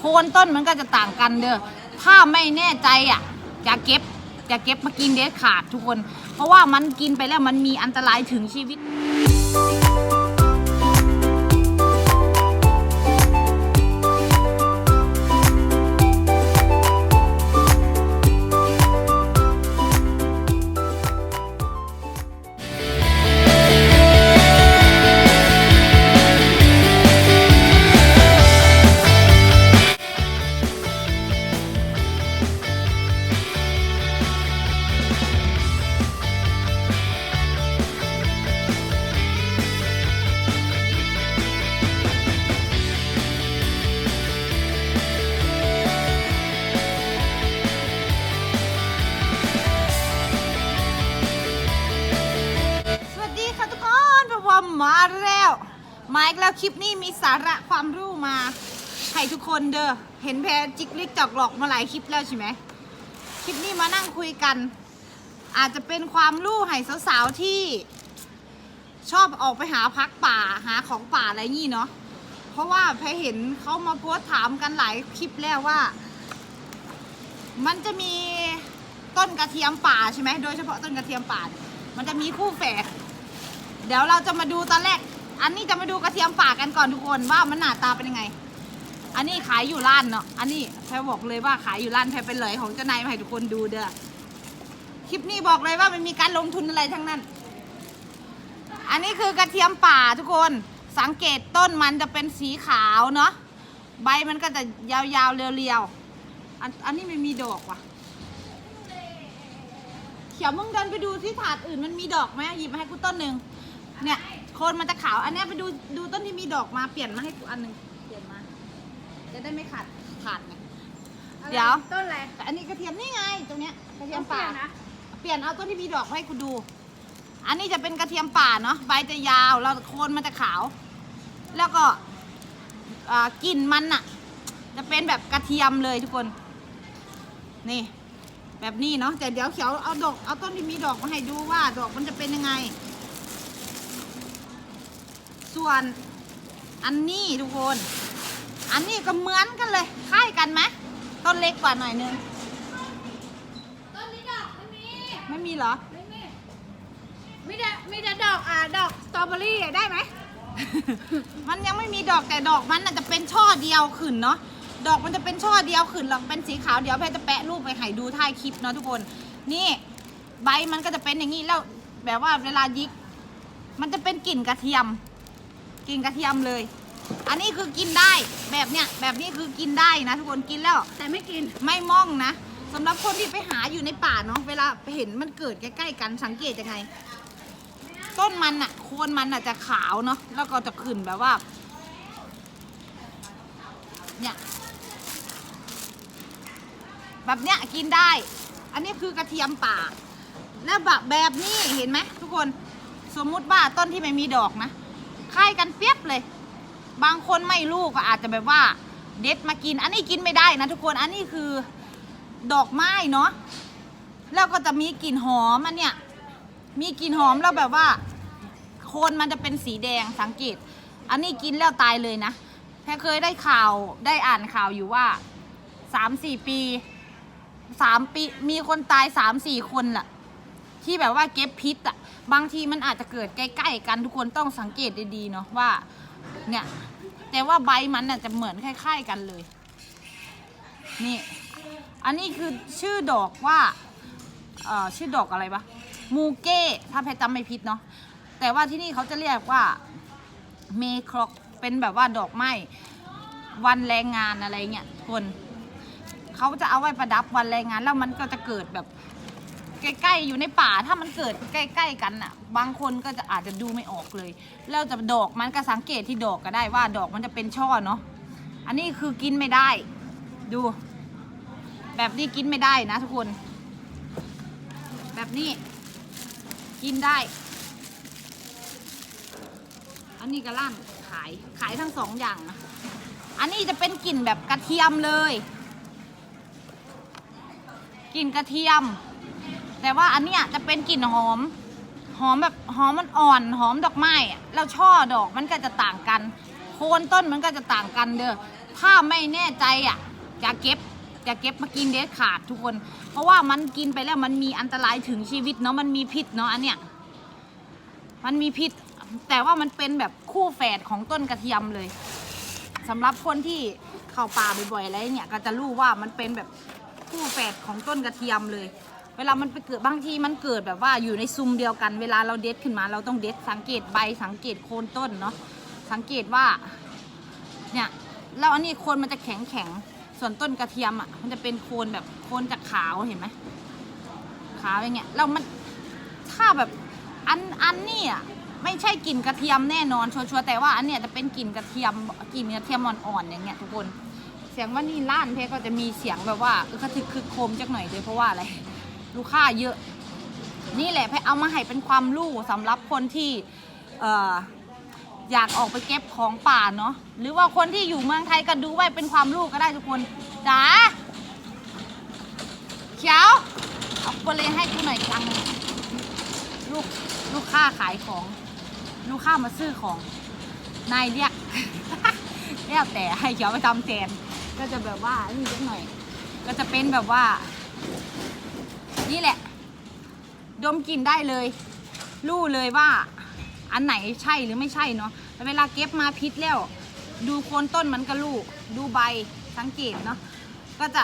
โคนต้นมันก็จะต่างกันเด้อถ้าไม่แน่ใจอะจะเก็บจะเก็บมากินเด็ดขาดทุกคน เพราะว่ามันกินไปแล้วมันมีอันตรายถึงชีวิต อีกแล้วคลิปนี้มีสาระความรู้มาให้ทุกคนเด้อ เห็นแพรจิกลิกจอกหลอกมาหลายคลิปแล้วใช่ไหม คลิปนี้มานั่งคุยกัน อาจจะเป็นความรู้ให้สาวๆที่ ชอบออกไปหาพักป่าหาของป่าอะไรงี้เนาะ เพราะว่าแพรเห็นเขามาโพสถามกันหลายคลิปแล้วว่า มันจะมีต้นกระเทียมป่าใช่ไหมโดยเฉพาะต้นกระเทียมป่า มันจะมีคู่แฝด เดี๋ยวเราจะมาดูตอนแรก อันนี้จะมาดูกระเทียมป่ากันก่อนทุกคนว่ามันหน้าตาเป็นยังไง อันนี้ขายอยู่ร้านเนาะ อันนี้แพรบอกเลยว่าขายอยู่ร้านแพรเป็นเลยของเจ้านายมาให้ทุกคนดูเด้อ คลิปนี้บอกเลยว่ามันมีการลงทุนอะไรทั้งนั้น อันนี้คือกระเทียมป่าทุกคน สังเกตต้นมันจะเป็นสีขาวเนาะ ใบมันก็จะยาวๆเรียวๆ อันอันนี้ไม่มีดอกว่ะเขียวมึงเดินไปดูที่ถาดอื่นมันมีดอกไหมหยิบมาให้กูต้นหนึ่งเนี่ย คนมันจะขาว อันเนี้ยไปดูดูต้นที่มีดอกมาเปลี่ยนมาให้กูอันหนึ่งเปลี่ยนมา จะได้ไม่ขาดขาดไง เดี๋ยว ต้นอะไรแต่อันนี้กระเทียมนี่ไง ตรงเนี้ยกระเทียมป่าต้องเปลี่ยนนะเปลี่ยนเอาต้นที่มีดอกมาให้กูดู อันนี้จะเป็นกระเทียมป่าเนาะใบจะยาวแล้วโคนมันจะขาว แล้วก็อ่ากลิ่นมันอะจะเป็นแบบกระเทียมเลยทุกคน นี่ แบบนี้เนาะแต่เดี๋ยวเขียวเอาดอกเอาต้นที่มีดอกมาให้ดูว่าดอกมันจะเป็นยังไง ส่วนอันนี้ทุกคน อันนี้ก็เหมือนกันเลยคล้ายกันไหมต้นเล็กกว่าหน่อยนึง ต้นนี้ดอกไม่มี ไม่มีเหรอ ไม่มีมีแต่มีแต่ดอกอ่าดอกสตรอเบอรี่อะได้ไหม มันยังไม่มีดอกแต่ดอกมันน่ะจะเป็นช่อเดียวขึ้นเนาะ ดอกมันจะเป็นช่อเดียวขึ้นหรอกเป็นสีขาวเดี๋ยวแพรจะแปะรูปไปให้ดูท้ายคลิปเนาะทุกคน นี่ใบมันก็จะเป็นอย่างนี้แล้วแบบว่าเวลายิก มันจะเป็นกลิ่นกระเทียม กลิ่นกระเทียมเลย อันนี้คือกินได้แบบเนี้ยแบบนี้คือกินได้นะทุกคนกินแล้ว แต่ไม่กินไม่ม่องนะสำหรับคนที่ไปหาอยู่ในป่าเนาะเวลาไปเห็นมันเกิดใกล้ๆกันสังเกตยังไงต้นมันอะโคนมันอะจะขาวเนาะแล้วก็จะขึ้นแบบว่า เนี่ย แบบเนี้ยกินได้ อันนี้คือกระเทียมป่า แล้วแบบแบบนี้เห็นไหมทุกคนสมมุติว่าต้นที่ไม่มีดอกนะ คล้ายกันเปียบเลย บางคนไม่รู้ก็อาจจะแบบว่า เด็ดมากิน อันนี้กินไม่ได้นะทุกคนอันนี้คือดอกไม้เนาะแล้วก็จะมีกลิ่นหอมอันเนี้ยมีกลิ่นหอมแล้วแบบว่า โคนมันจะเป็นสีแดงสังเกต อันนี้กินแล้วตายเลยนะแค่เคยได้ข่าวได้อ่านข่าวอยู่ว่าสามสี่ปีสามปีมีคนตายสามสี่คนล่ะ ที่แบบว่าเก็บพิษอะบางทีมันอาจจะเกิดใกล้ ๆ กันทุกคนต้องสังเกตดีๆเนาะว่าเนี่ยแต่ว่าใบมันน่ะจะเหมือนคล้าย ๆ กันเลย นี่ อันนี้คือชื่อดอกว่าเอ่อชื่อดอกอะไรปะมูเก้ถ้าแพรจำไม่ผิดเนาะแต่ว่าที่นี่เขาจะเรียกว่าเมครอกเป็นแบบว่าดอกไม้วันแรงงานอะไรเงี้ยคนเขาจะเอาไว้ประดับวันแรงงานแล้วมันก็จะเกิดแบบ ใกล้ๆอยู่ในป่าถ้ามันเกิดใกล้ ๆ กันอะ บางคนก็จะอาจจะดูไม่ออกเลย แล้วจะดอกมันก็สังเกตที่ดอกก็ได้ว่าดอกมันจะเป็นช่อเนาะอันนี้คือกินไม่ได้ ดู แบบนี้กินไม่ได้นะทุกคน แบบนี้ กินได้ อันนี้ก็ล่างขายขายทั้งสองอย่างนะอันนี้จะเป็นกลิ่นแบบกระเทียมเลยกลิ่นกระเทียม แต่ว่าอันเนี้ยจะเป็นกลิ่นหอม หอมแบบหอมมันอ่อนหอมดอกไม้อะแล้วช่อดอกมันก็จะต่างกัน โคนต้นมันก็จะต่างกันเด้อถ้าไม่แน่ใจอะจะเก็บจะเก็บมากินเด็ดขาดทุกคน เพราะว่ามันกินไปแล้วมันมีอันตรายถึงชีวิตเนาะมันมีพิษเนาะอันเนี้ยมันมีพิษแต่ว่ามันเป็นแบบคู่แฝดของต้นกระเทียมเลยสำหรับคนที่เข้าป่าบ่อยๆอะไรเนี่ยก็จะรู้ว่ามันเป็นแบบคู่แฝดของต้นกระเทียมเลย เวลามันไปเกิดบางทีมันเกิดแบบว่าอยู่ในซุมเดียวกัน เวลาเราเด็ดขึ้นมา เราต้องเด็ดสังเกตใบสังเกตโคนต้นเนาะสังเกตว่าเนี่ยแล้วอันนี้โคนมันจะแข็งแข็งส่วนต้นกระเทียมอะมันจะเป็นโคนแบบโคนจากขาวเห็นไหมขาวอย่างเงี้ยแล้วมันถ้าแบบอันอันนี่อะไม่ใช่กลิ่นกระเทียมแน่นอนชัวร์ๆแต่ว่าอันเนี้ยจะเป็นกลิ่นกระเทียมกลิ่นกระเทียมอ่อนๆอย่างเงี้ยทุกคน เสียงว่านี่ล้านเพก็จะมีเสียงแบบว่าเออกระทึกคึกโคมจักหน่อยเลยเพราะว่าอะไร ลูกค้าเยอะ นี่แหละเพเอามาให้เป็นความรู้สำหรับคนที่เอ่ออยากออกไปเก็บของป่าเนาะหรือว่าคนที่อยู่เมืองไทยก็ดูไว้เป็นความรู้ก็ได้ทุกคนจ๋าเขียวเอาโปเลให้กูหน่อยครั้งหนึ่งลูกลูกค้าขายของ ลูกค้ามาซื้อของนายเรียกแล้วแต่ให้เขียวไปทำแทนก็จะแบบว่านี่นิดหน่อย ก็จะเป็นแบบว่า นี่แหละ ดมกลิ่นได้เลย รู้เลยว่า อันไหนใช่หรือไม่ใช่เนาะเวลาเก็บมาพิษแล้ว ดูโคนต้นมันก็ลูกดูใบสังเกตเนาะก็จะ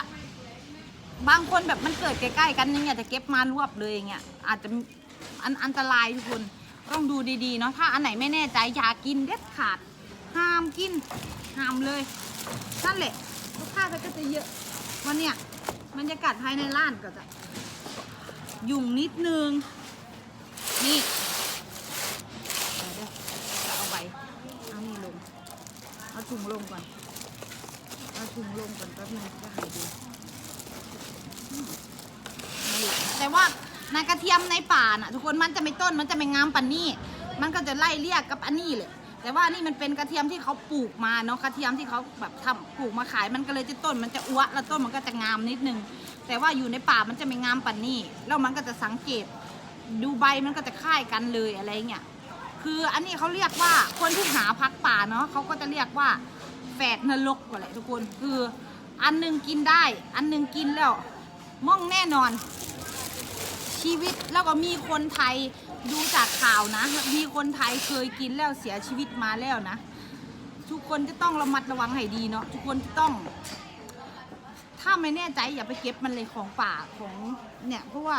บางคนแบบมันเกิดใกล้ๆกันอย่างเงี้ยจะเก็บมารวบเลยอย่างเงี้ยอาจจะอันอันตรายทุกคนต้องดูดีๆเนาะถ้าอันไหนไม่แน่ใจอย่ากินเด็ดขาดห้ามกินห้ามเลยนั่นแหละลูกค้าก็จะเยอะวันเนี้ยบรรยากาศภายในร้านก็จะ ยุ่งนิดนึง นี่เดี๋ยวจะเอาใบเอานี่ลง เอาถุงลงก่อน เอาถุงลงก่อนแป๊บนึงจะหายดีแต่ว่าในกระเทียมในป่าน่ะ ทุกคนมันจะไม่ต้นมันจะไม่งามปันนี่มันก็จะไล่เรียกกับอันนี้เลยแต่ว่านี่มันเป็นกระเทียมที่เขาปลูกมาเนาะกระเทียมที่เขาแบบทำปลูกมาขายมันก็เลยจะต้นมันจะอ้วแล้วต้นมันก็จะงามนิดนึง แต่ว่าอยู่ในป่ามันจะไม่งามปันนี่แล้วมันก็จะสังเกตดูใบมันก็จะคล้ายกันเลยอะไรเงี้ยคืออันนี้เขาเรียกว่าคนที่หาพักป่าเนาะเขาก็จะเรียกว่าแฝดนรกกว่าแหละทุกคนคืออันหนึงกินได้ อันหนึงกินแล้วม่องแน่นอน ชีวิตแล้วก็มีคนไทยดูจากข่าวนะ มีคนไทยเคยกินแล้วเสียชีวิตมาแล้วนะ ทุกคนจะต้องระมัดระวังให้ดีเนาะทุกคนจะต้อง ถ้าไม่แน่ใจอย่าไปเก็บมันเลยของป่าของเนี่ยเพราะว่า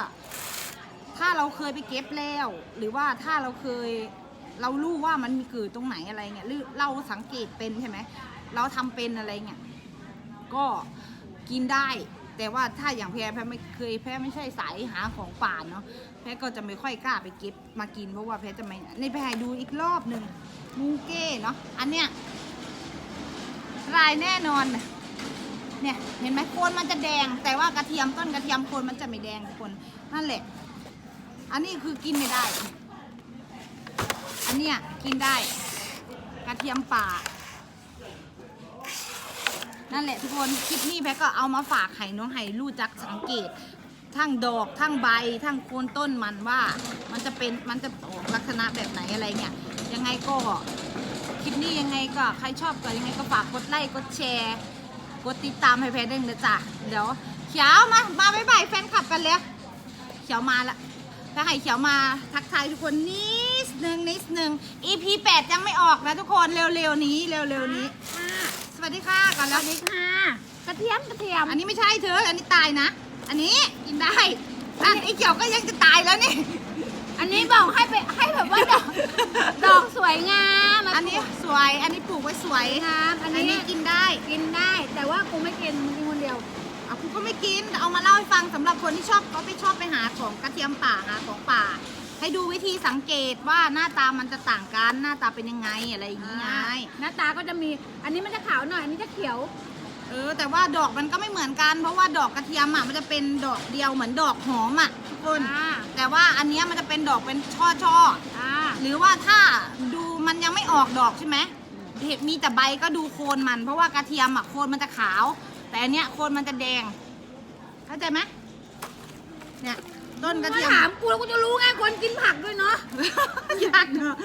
ถ้าเราเคยไปเก็บแล้ว หรือว่าถ้าเราเคยเรารู้ว่ามันมีเกิดตรงไหนอะไรเงี้ยหรือเราสังเกตเป็นใช่ไหมเราทำเป็นอะไรเงี้ยก็กินได้ แต่ว่าถ้าอย่างแพรแพรไม่เคยแพรไม่ใช่สายหาของป่าเนาะแพรก็จะไม่ค่อยกล้าไปเก็บมากินเพราะว่าแพรจะไม่ในแพรดูอีกรอบหนึ่งมูเก้เนาะอันเนี้ยลายแน่นอนนะ เนี่ยเห็นไหมโคนมันจะแดง แต่ว่ากระเทียมต้นกระเทียมโคนมันจะไม่แดงทุกคนนั่นแหละ อันนี้คือกินไม่ได้ อันเนี้ยกินได้ กระเทียมป่า นั่นแหละทุกคนคลิปนี้แพทก็เอามาฝากไห้น้องไห้รู้จักสังเกต ทั้งดอกทั้งใบทั้งโคนต้นมันว่ามันจะเป็นมันจะออกลักษณะแบบไหนอะไรเนี่ยยังไงก็คลิปนี้ยังไงก็ใครชอบก็ยังไงก็ฝากกดไลค์กดแชร์ กดติดตามให้แพทด้วยนะจ๊ะเดี๋ยวเขียวมามาบ๊ายบายแฟนคลับกันแล้วเขียวมาละถ้าให้เขียวมาทักทายทุกคนนิดนึงนิดนึง EP 8 ยังไม่ออกนะทุกคนเร็วๆนี้เร็วๆนี้ค่ะสวัสดีค่ะก่อนสแล้ววัสดีค่ะ กระเทียมกระเทียม อันนี้ไม่ใช่เธออันนี้ตายนะ อันนี้กินได้อันไอ้เขียวก็ยังจะตายแล้วนี่ อันนี้บอกให้ไปให้แบบว่าดอกดอกสวยงามมาอันนี้สวยอันนี้ปลูกไว้สวยครับ อั อั น น นี้ นี้กินได้ กินได้ แต่ว่ากูไม่กินมึงกินคนเดียวอะคุณก็ไม่กินแต่เอามาเล่าให้ฟังสำหรับคนที่ชอบเขาไปชอบไปหาของกระเทียมป่าหาของป่า ให้ดูวิธีสังเกตว่าหน้าตามันจะต่างกันหน้าตาเป็นยังไงอะไรอย่างงี้ไงหน้าตาก็จะมี อันนี้มันจะขาวหน่อย อันนี้จะเขียว เออแต่ว่าดอกมันก็ไม่เหมือนกัน เพราะว่าดอกกระเทียมอะมันจะเป็นดอกเดียวเหมือนดอกหอมอะทุกคนอ่า แต่ว่าอันเนี้ยมันจะเป็นดอกเป็นช่อช่อๆ อ่า หรือว่าถ้าดูมันยังไม่ออกดอกใช่ไหมเห็ด มีแต่ใบก็ดูโคนมัน เพราะว่ากระเทียมอะโคนมันจะขาว แต่อันเนี้ยโคนมันจะแดง เข้าใจไหมเนี่ยต้นกระมาเทียม ถามกูแล้วกูจะรู้ไงคนกินผักด้วยเนาะ ยากเนอะ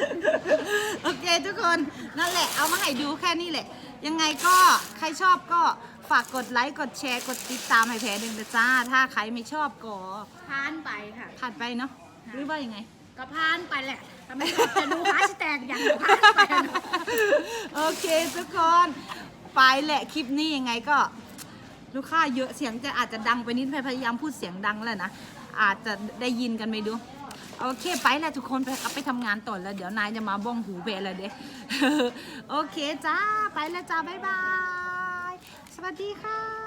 โอเคทุกคนนั่นแหละเอามาให้ดูแค่นี้แหละ ยังไงก็ใครชอบก็ฝากกดไลค์กดแชร์กดติดตามให้แพ้หนึ่งนะจ้า ถ้าใครไม่ชอบก็พานไปค่ะผ่านไปเนาะหรือว่ายังไง ก็พานไปแหละทำไมจะดูฮาชแตกอย่างพานไปอะเนอะโอเคทุกคน ไปแหละคลิปนี้ยังไงก็ ลูกค้าเยอะเสียงจะอาจจะดังไปนิดพยายามพูดเสียงดังแล้วนะ อาจจะได้ยินกันไม่ดูโอเคไปแล้วทุกคนไปกลับไปทำงานต่อแล้วเดี๋ยวนายจะมาบ้องหูเพแล้วเด้โอเคจ้าไปแล้วจ้าบ๊ายบาย สวัสดีค่ะ